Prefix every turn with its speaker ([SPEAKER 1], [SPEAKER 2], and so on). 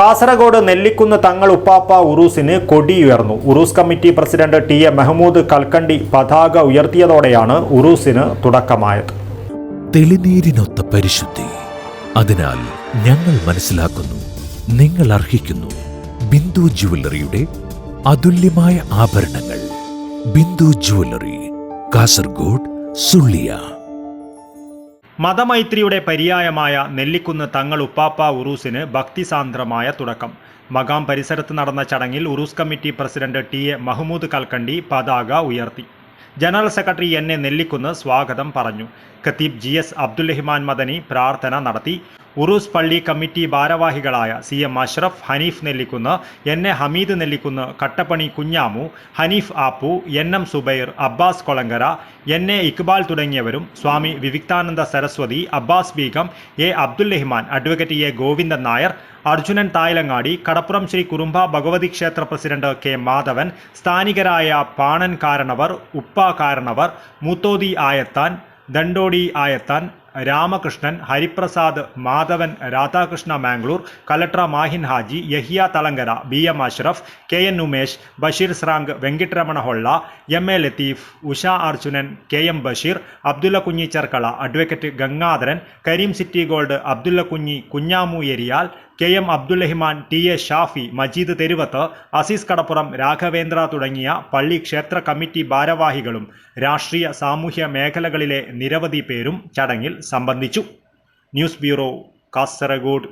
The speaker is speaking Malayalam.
[SPEAKER 1] കാസർഗോഡ് നെല്ലിക്കുന്ന് തങ്ങൾ ഉപ്പാപ്പ ഉറൂസിന് കൊടിയുയർന്നു Uroos committee president T A Mehmood Kalkandi പതാക ഉയർത്തിയതോടെയാണ് ഉറൂസിന് തുടക്കമായത്.
[SPEAKER 2] തെളിനീരിനൊത്ത പരിശുദ്ധി. അതിനാൽ ഞങ്ങൾ മനസ്സിലാക്കുന്നു നിങ്ങൾ അർഹിക്കുന്നു ബിന്ദു ജുവല്ലറിയുടെ അതുല്യമായ ആഭരണങ്ങൾ. ബിന്ദു ജുവല്ലറി കാസർഗോഡ് സുള്ളിയ
[SPEAKER 1] മതമൈത്രിയുടെ പര്യായമായ നെല്ലിക്കുന്ന് തങ്ങൾ ഉപ്പാപ്പ ഉറൂസിന് ഭക്തിസാന്ദ്രമായ തുടക്കം. മകാം പരിസരത്ത് നടന്ന ചടങ്ങിൽ Uroos committee president T A Mahmood Kalkandi പതാക ഉയർത്തി. General secretary N A Nellikunnu സ്വാഗതം പറഞ്ഞു. ഖത്തീബ് ജി എസ് അബ്ദുൽ റഹ്മാൻ മദനി പ്രാർത്ഥന നടത്തി. ഉറൂസ് പള്ളി കമ്മിറ്റി ഭാരവാഹികളായ C M Ashraf Hanif Nellikunnu N A Hameed Nellikunnu Kattappani Kunhamu Hanif Appu N M Zubair Abbas Kolankara N A Iqbal തുടങ്ങിയവരും Swami Vivikthananda Saraswathi Abbas Begum A Abdul Rahman advocate A Govindan Nair Arjunan Thayalangadi കടപ്പുറം ശ്രീ കുറുമ്പ ഭഗവതി ക്ഷേത്ര പ്രസിഡന്റ് കെ മാധവൻ സ്ഥാനികരായ പാണൻ കാരണവർ ഉപ്പ കാരണവർ മൂത്തോതി ആയത്താൻ ദണ്ടോടി ആയത്താൻ Ramakrishnan Hariprasad Madhavan Radhakrishna Mangalore collector Mahin Haji Yahiya Thalangara B M Ashraf K N Umesh Basheer സ്രാങ്ക് Venkitaramana Holla M A Latheef Usha Arjunan K M Basheer Abdulla Kunhi Cherkala advocate Gangadharan Kareem City Gold Abdulla Kunhi Kunhamu Eriyal K M Abdullahiman T A Shafi Majeed Theruvath Azeez കടപ്പുറം രാഘവേന്ദ്ര തുടങ്ങിയ പള്ളി ക്ഷേത്ര കമ്മിറ്റി ഭാരവാഹികളും രാഷ്ട്രീയ സാമൂഹ്യ മേഖലകളിലെ നിരവധി പേരും ചടങ്ങിൽ സംബന്ധിച്ചു. News bureau Kasaragod.